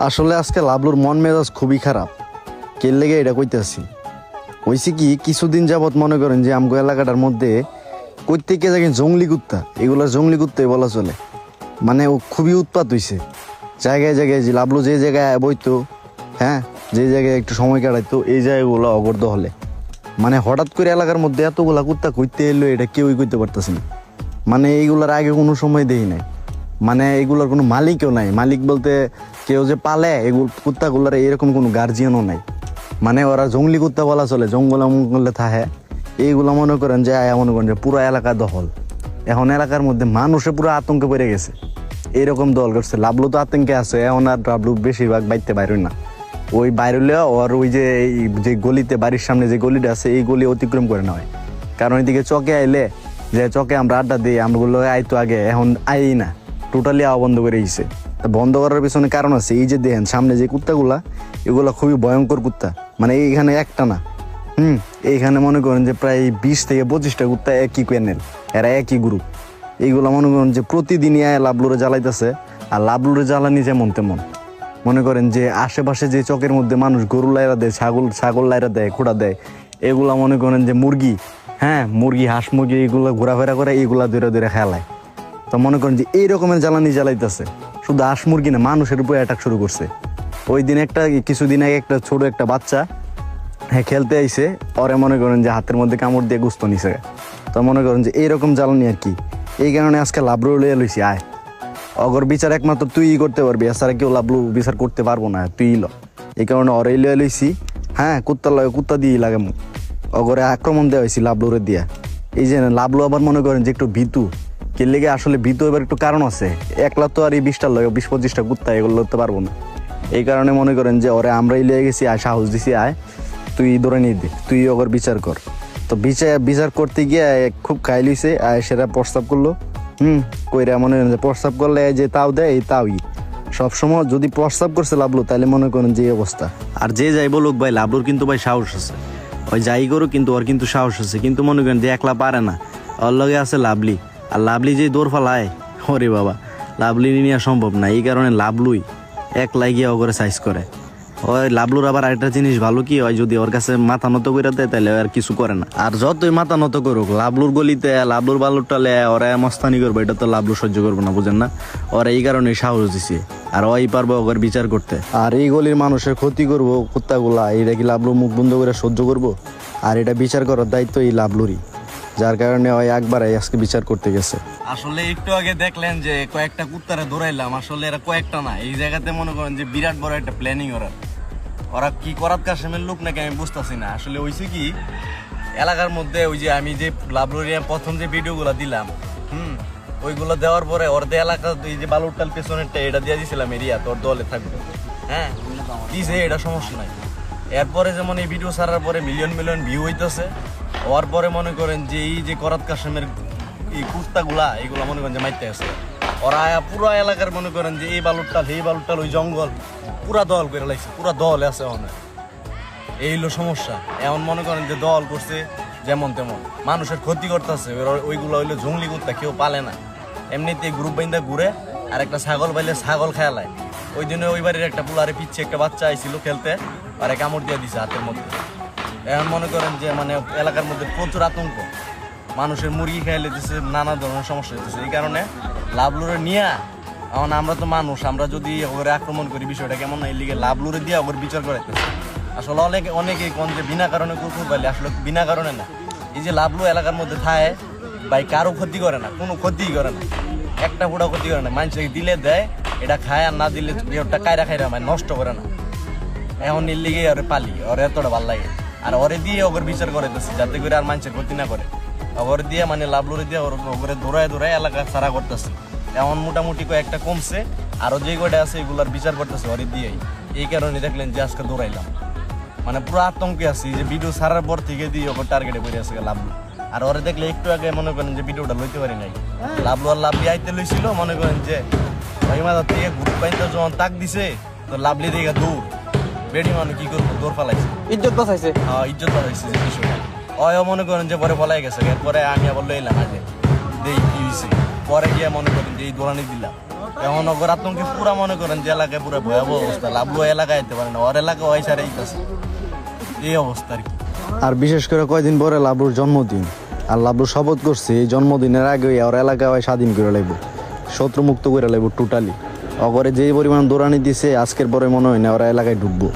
আসলে আজকে লাবলুর মন মেজাজ খুবই খারাপ। কে লেগে এটা কইতেছি? হয়েছে কি, কিছুদিন যাবৎ মনে করেন যে আমগো এলাকাটার মধ্যে প্রত্যেকে দেখেন জঙ্গলি কুত্তা, এগুলো জঙ্গলি কুত্তাই বলা চলে। মানে ও খুবই উৎপাত হইছে। জায়গায় জায়গায় যে লাবলু যে জায়গায় বইতো হ্যাঁ যে জায়গায় একটু সময় কাটাইতো, এই জায়গাগুলো অগর্দ হলে। মানে হঠাৎ করে এলাকার মধ্যে এতগুলা কুত্তা কইতে এলো, এটা কেউই কইতে পারতেছে না। মানে এইগুলার আগে কোনো সময় দেই নাই। মানে এগুলোর কোনো মালিকও নাই। মালিক বলতে কেউ যে পালে এগুলো কুত্তাগুলোর এরকম কোনো গার্জিয়ানও নাই। মানে ওরা জঙ্গলি কুত্তা বলা চলে, জঙ্গল মঙ্গলে থাহে। এইগুলো মনে করেন যে, আয়া মনে করেন যে পুরো এলাকা দখল। এখন এলাকার মধ্যে মানুষে পুরো আতঙ্কে পড়ে গেছে। এরকম দল করছে। লাভলু তো আতঙ্কে আছে, এখন আর লাভলু বেশিরভাগ বাইতে বাইরে না। ওই বাইরে ওর ওই যে যে গলিতে, বাড়ির সামনে যে গলিটা আছে, এই গলি অতিক্রম করে না হয়। কারণ এদিকে চকে আইলে, যে চকে আমরা আড্ডা দিই আমগুলো আইতো আগে, এখন আই না। টোটালি আওয়া বন্ধ করে দিয়েছে বন্ধ করার পিছনে কারণ আছে, এই যে দেখেন, সামনে যে কুত্তাগুলা, এগুলা খুবই ভয়ঙ্কর কুত্তা। মানে এইখানে একটা না। হুম, এইখানে মনে করেন যে প্রায় বিশ থেকে পঁচিশটা কুত্তা একই প্যানেল এরা একই গ্রুপ এইগুলা মনে করেন যে প্রতিদিনই আয় লাভলুরে জ্বালাইতেছে, আর লাভলুরে জ্বালানি যেমন তেমন। মনে করেন যে আশেপাশে যে চকের মধ্যে মানুষ গরু লাইরা দেয়, ছাগল ছাগল লাইরা দেয় খোড়া দেয়, এগুলা মনে করেন যে মুরগি হ্যাঁ মুরগি, হাঁস মুরগি এগুলো ঘোরাফেরা করে এগুলা দূরে দূরে খেলায়। তো মনে করেন যে এই রকমের জ্বালানি জ্বালাইতেছে। শুধু হাঁস মুরগি না, মানুষের উপরে অ্যাটাক শুরু করছে। ওই দিন একটা, কিছুদিন আগে একটা ছোট একটা বাচ্চা হ্যাঁ খেলতে আইসে পরে মনে করেন যে হাতের মধ্যে কামড় দিয়ে গুস্ত নিছে। তো মনে করেন যে এইরকম জ্বালানি আর কি। এই কারণে আজকে লাভলু লইয়া লইছি, আয়। অগর বিচার একমাত্র তুই করতে পারবি, এছাড়া কেউ লাভলু বিচার করতে পারব না, তুই ল। এই কারণে অরেই লইয়া লইছি হ্যাঁ কুত্তা লয় কুত্তা দিয়ে লাগে মু অগরে আক্রমণ দেওয়া হয়েছি লাভলুরে দিয়া। এই যে লাভলু আবার মনে করেন যে একটু ভীতু। কে লেগে আসলে ভীতু এবার একটু কারণ আছে? একলা তো আর এই বিশটা লয় বিশ পঁচিশটা কুত্তা এগুলো লড়তে পারব না। এই কারণে মনে করেন যে ওরে আমরাই লিয়ে গেছি, আয় সাহস দিছি, আয়। তুই ধরে নিয়ে দে, তুই ওগর বিচার কর। তো বিচার বিচার করতে গিয়ে খুব খাই লইছে, আয় সেটা প্রস্তাব করল। হুম, কইরা মনে করেন যে প্রস্তাব করলে যে তাও দেয়, এই তাওই। সবসময় যদি প্রস্তাব করছে লাভলু তাহলে মনে করেন যে অবস্থা। আর যে যাই বলুক ভাই লাভলুর কিন্তু ভাই সাহস আছে। ওই যাই করুক কিন্তু ওর কিন্তু সাহস আছে। কিন্তু মনে করেন যে একলা পারে না। ওর লগে আছে লাভলি আর লাভলি যে দৌড় ফালায়, ওরে বাবা, লাভলি নিয়ে সম্ভব না, এই কারণে লাভলুই এক লাগিয়ে ওগরে সাইজ করে। ওই লাভলুর আবার আরেকটা জিনিস ভালো কি হয় যদি ওর কাছে মাথা নত করে দেয়, তাহলে আর কিছু করে না। আর যতই মাথা নত করুক, লাভলুর গলিতে, লাভলুর বালুরটা লে ওরা মস্তানি করব, এটা তো লাভলু সহ্য করব না, বুঝেন না? ওরা এই কারণে সাহস দিছে, আর ওই পারবে ওর বিচার করতে। আর এই গলির মানুষের ক্ষতি করব কুত্তাগুলা এটা কি লাভলু মুখ বন্ধ করে সহ্য করব? আর এটা বিচার করার দায়িত্ব এই লাভলুরই। যার কারণে ওই একবার আজকে বিচার করতে গেছে। আসলে একটু আগে দেখলেন যে কয়েকটা কুত্তারে দৌড়াইলাম, আসলে এরা কয়েকটা না। এই জায়গাতে মনে করেন যে বিরাট বড় একটা প্ল্যানিং ওরা। ওরা কি করাত কাশেমের লোক নাকি আমি বুঝতেছি না। আসলে হয়েছে কি, এলাকার মধ্যে ওই যে আমি যে লাভলোরিয়া প্রথম যে ভিডিওগুলো দিলাম, হুম, ওইগুলো দেওয়ার পরে যে এলাকা এই যে বালুরটাল পেছনেরটা, এটা দিয়ে দিয়েছিলাম এরিয়া, তোর দলে থাকবে। হ্যাঁ দিছে, এটা সমস্যা নাই। এরপরে যেমন এই ভিডিও ছাড়ার পরে মিলিয়ন মিলিয়ন ভিউ হইতেছে। হওয়ার পরে মনে করেন যে এই যে করাত কাশেমের এই কুত্তাগুলা এইগুলা মনে করেন যে মাইতে আছে ওরা পুরো এলাকার মনে করেন যে এই বালুরটাল এই বালুরটাল, ওই জঙ্গল, পুরা দল করে লাগছে পুরা দল আছে অনেক এই হলো সমস্যা। এমন মনে করেন যে দল করছে যেমন তেমন। মানুষের ক্ষতি করতেছে ওইগুলো হইল জঙ্গলি কুত্তা, কেউ পালে না। এমনিতে গ্রুপ বাইন্দা ঘুরে আর একটা ছাগল পাইলে ছাগল খেয়ালায় ওই দিনে ওই বাড়ির একটা পুলারে পিচ্ছে একটা বাচ্চা আইছিল খেলতে, আর কামড় দিয়ে দিছে হাতের মধ্যে। এখন মনে করেন যে মানে এলাকার মধ্যে প্রচুর আতঙ্ক। মানুষের মুরগি খেয়ে লেতেছে নানা ধরনের সমস্যা হইতেছে। এই কারণে লাভলুরে নিয়ে, এখন আমরা তো মানুষ, আমরা যদি ওরে আক্রমণ করি, বিষয়টা কেমন এই লিগে লাভলুরে দিয়ে ওর বিচার করাইতেছে। আসলে অনেকে, অনেকেই কোন যে বিনা কারণে কুকুর পাইলে, আসলে বিনা কারণে না। এই যে লাভলু এলাকার মধ্যে থায়, ভাই কারও ক্ষতি করে না, কোনো ক্ষতিই করে না। একটা ফুটা ক্ষতি করে না। মানুষকে দিলে দেয়, এটা খায়, আর না দিলে কায়রা খাইরা মানে নষ্ট করে না। এখন এর লিগে ওরে পালি, ওরে এতটা ভালো লাগে। আর ওরে দিয়ে ওগর বিচার করাইতেছি যাতে করে আর মানুষের ক্ষতি না করে। ওগর দিয়ে মানে লাভলুরে দিয়ে ওগরে দৌড়ায় দৌড়ায় এলাকা সারা করতেছে। এমন মোটামুটি কয়েকটা কমছে, আরও যে কয়টা আছে এগুলার বিচার করতেছে ওরে দিয়েই। এই কারণে দেখলেন যে আজকে দৌড়াইলাম। মানে পুরো আতঙ্কে আছি যে ভিডিও সারার পর থেকে দিয়ে ওকে টার্গেটে পড়ে আছে লাভলু আর ওরে দেখলে একটু আগে মনে করেন যে ভিডিওটা লইতে পারি নাই। লাভলু আর লাভলি আইতে লইছিল, মনে করেন যে, ওই মাথা থেকে গ্রুপ পাইতে যখন তাক দিছে, তো লাভলি দিকে দৌড়। বেডি মানে কি করব? দৌড় ফালাইছে ইজ্জত বাঁচাইছে। হ্যাঁ ইজ্জত হয়েছে যে বিষয়টা। অয় মনে করেন যে পরে ফলাই গেছে এরপরে আমি আবার লইলাম আগে। দেই কি হয়েছে পরে গিয়ে মনে করেন যে এই দোকানে দিলাম। এখন অগর আতঙ্কে পুরা মনে করেন যে এলাকায় পুরো ভয়াবহ অবস্থা। লাভলু এলাকায় যেতে পারে না। ওর এলাকা ওই সারে এই অবস্থা আর কি। আর বিশেষ করে কয়দিন পরে লাবলুর জন্মদিন। আর লাবলু শপথ করছে এই জন্মদিনের আগে ওর এলাকা ওই স্বাধীন করে লাগবো শত্রু মুক্ত করে লাগবো টোটালি অগরে যেই পরিমাণ দৌড়ানি দিছে আজকের পরে মনে হয় না ওরা এলাকায় ঢুকবো।